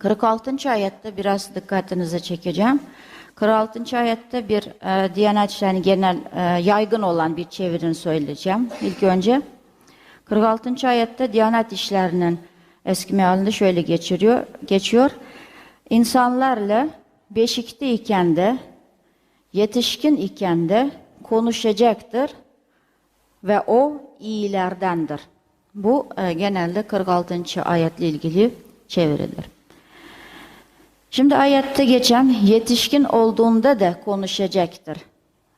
46. ayette biraz dikkatinizi çekeceğim. 46. ayette bir e, Diyanet İşleri'nin genel e, yaygın olan bir çevirini söyleyeceğim ilk önce. 46. ayette Diyanet İşleri'nin eski mealinde şöyle geçiriyor, geçiyor. İnsanlarla beşikte iken de, yetişkin iken de konuşacaktır ve o iyilerdendir. Bu e, genelde 46. ayetle ilgili çevrilir. Şimdi ayette geçen yetişkin olduğunda da konuşacaktır.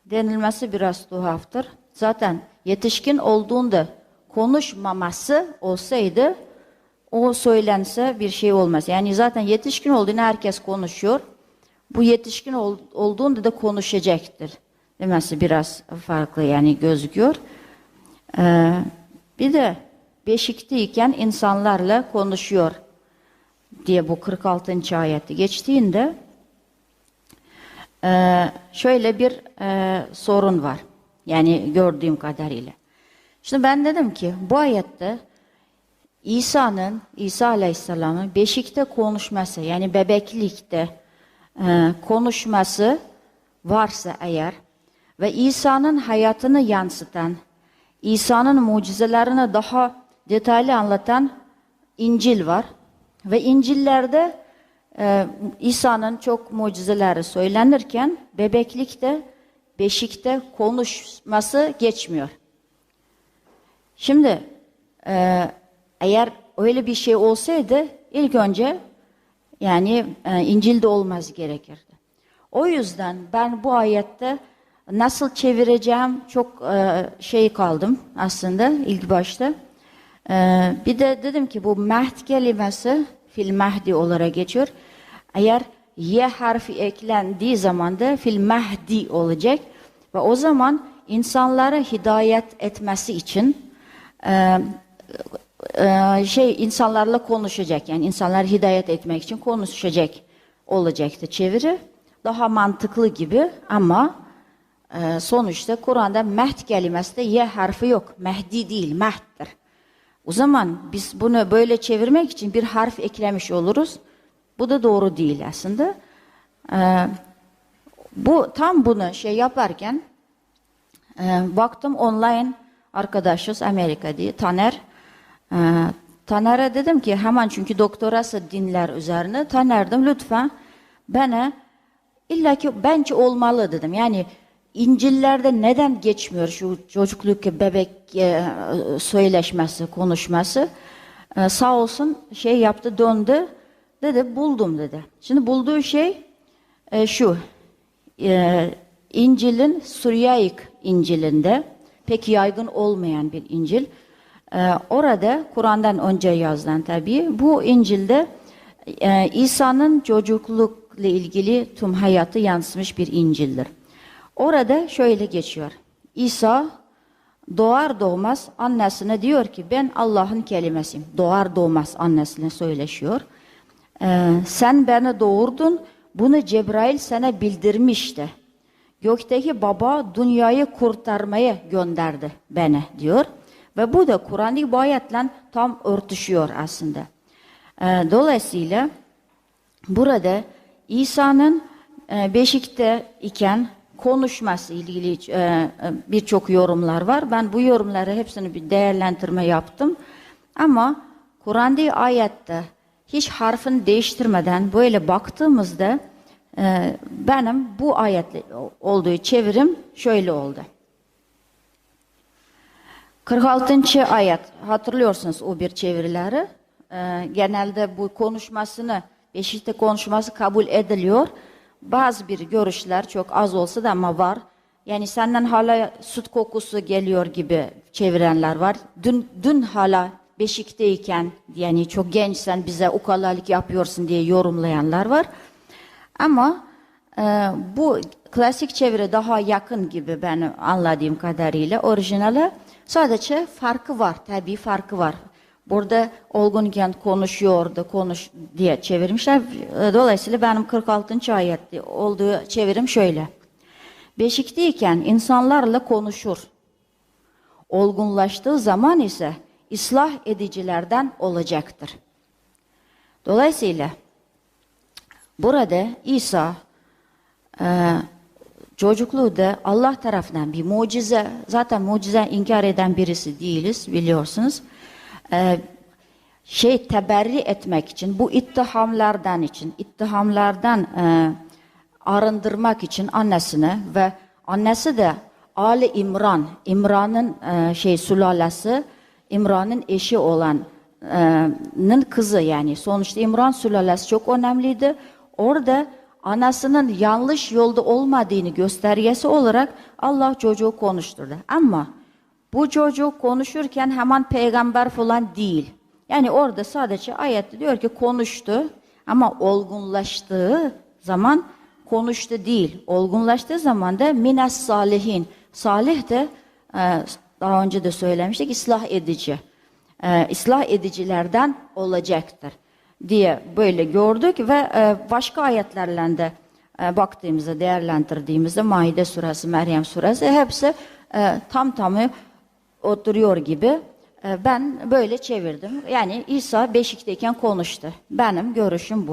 Denilmesi biraz tuhaftır. Zaten yetişkin olduğunda konuşmaması olsaydı o söylense bir şey olmaz. Yani zaten yetişkin olduğunda herkes konuşuyor. Bu yetişkin ol, olduğunda da konuşacaktır. Demesi biraz farklı yani gözüküyor. Ee, bir de beşikteyken insanlarla konuşuyor diye bu 46. ayette geçtiğinde e, şöyle bir e, sorun var. Yani gördüğüm kadarıyla. Şimdi ben dedim ki bu ayette İsa'nın, İsa Aleyhisselam'ın beşikte konuşması yani bebeklikte e, konuşması varsa eğer ve İsa'nın hayatını yansıtan, İsa'nın mucizelerini daha detaylı anlatan İncil var. Ve İncil'lerde e, İsa'nın çok mucizeleri söylenirken bebeklikte, beşikte konuşması geçmiyor. Şimdi e, eğer öyle bir şey olsaydı ilk önce yani e, İncil'de olmaz gerekirdi. O yüzden ben bu ayette nasıl çevireceğim çok e, şey kaldım aslında ilk başta. E, bir de dedim ki bu mehd kelimesi fil mehdi olarak geçiyor. Eğer ye harfi eklendiği zaman da fil mehdi olacak ve o zaman insanlara hidayet etmesi için e, e, şey insanlarla konuşacak. Yani insanlar hidayet etmek için konuşacak olacaktı çeviri. Daha mantıklı gibi ama e, sonuçta Kur'an'da mehd kelimesi de ye harfi yok. Mehdi değil, mehddir. O zaman biz bunu böyle çevirmek için bir harf eklemiş oluruz. Bu da doğru değil aslında. Ee, bu tam bunu şey yaparken e, baktım online arkadaşız Amerika diye Taner. E, Taner'e dedim ki hemen çünkü doktorası dinler üzerine. Taner'dim lütfen bana illa ki bence olmalı dedim. Yani İncil'lerde neden geçmiyor şu çocukluk bebek e, söyleşmesi, konuşması? E, sağ olsun şey yaptı, döndü. Dedi buldum dedi. Şimdi bulduğu şey e, şu. E, İncil'in Suryaik İncil'inde pek yaygın olmayan bir İncil. E, orada Kur'an'dan önce yazılan tabii. Bu İncil'de e, İsa'nın çocuklukla ilgili tüm hayatı yansımış bir İncil'dir. Orada şöyle geçiyor. İsa doğar doğmaz annesine diyor ki ben Allah'ın kelimesiyim. Doğar doğmaz annesine söyleşiyor. Ee, sen beni doğurdun bunu Cebrail sana bildirmişti. Gökteki baba dünyayı kurtarmaya gönderdi beni diyor. Ve bu da Kur'an'daki bu ayetle tam örtüşüyor aslında. Ee, dolayısıyla burada İsa'nın e, beşikte iken konuşması ilgili e, birçok yorumlar var. Ben bu yorumları hepsini bir değerlendirme yaptım. Ama Kur'an'da ayette hiç harfini değiştirmeden böyle baktığımızda e, benim bu ayetle olduğu çevirim şöyle oldu. 46. ayet hatırlıyorsunuz o bir çevirileri. E, genelde bu konuşmasını Beşikte konuşması kabul ediliyor. Bazı bir görüşler çok az olsa da ama var. Yani senden hala süt kokusu geliyor gibi çevirenler var. Dün, dün hala beşikteyken yani çok gençsen bize ukalalık yapıyorsun diye yorumlayanlar var. Ama e, bu klasik çeviri daha yakın gibi ben anladığım kadarıyla orijinale. Sadece farkı var, tabii farkı var. Burada olgunken konuşuyordu, konuş diye çevirmişler. Dolayısıyla benim 46. ayette olduğu çevirim şöyle. Beşikteyken insanlarla konuşur. Olgunlaştığı zaman ise ıslah edicilerden olacaktır. Dolayısıyla Burada İsa e, çocukluğu da Allah tarafından bir mucize, zaten mucize inkar eden birisi değiliz biliyorsunuz. E, şey teberri etmek için, bu ittihamlardan için, ittihamlardan e, arındırmak için annesine ve annesi de Ali İmran, İmran'ın e, şey sülalesi, İmran'ın eşi olan e, kızı yani sonuçta İmran sülalesi çok önemliydi. Orada anasının yanlış yolda olmadığını göstergesi olarak Allah çocuğu konuşturdu. Ama bu çocuk konuşurken hemen peygamber falan değil. Yani orada sadece ayette diyor ki konuştu ama olgunlaştığı zaman konuştu değil. Olgunlaştığı zaman da minas salihin. Salih de e, daha önce de söylemiştik ıslah edici. E, ıslah edicilerden olacaktır diye böyle gördük ve e, başka ayetlerle de e, baktığımızda, değerlendirdiğimizde Maide suresi, Meryem suresi hepsi e, tam tamı oturuyor gibi. E, ben böyle çevirdim. Yani İsa beşikteyken konuştu. Benim görüşüm bu.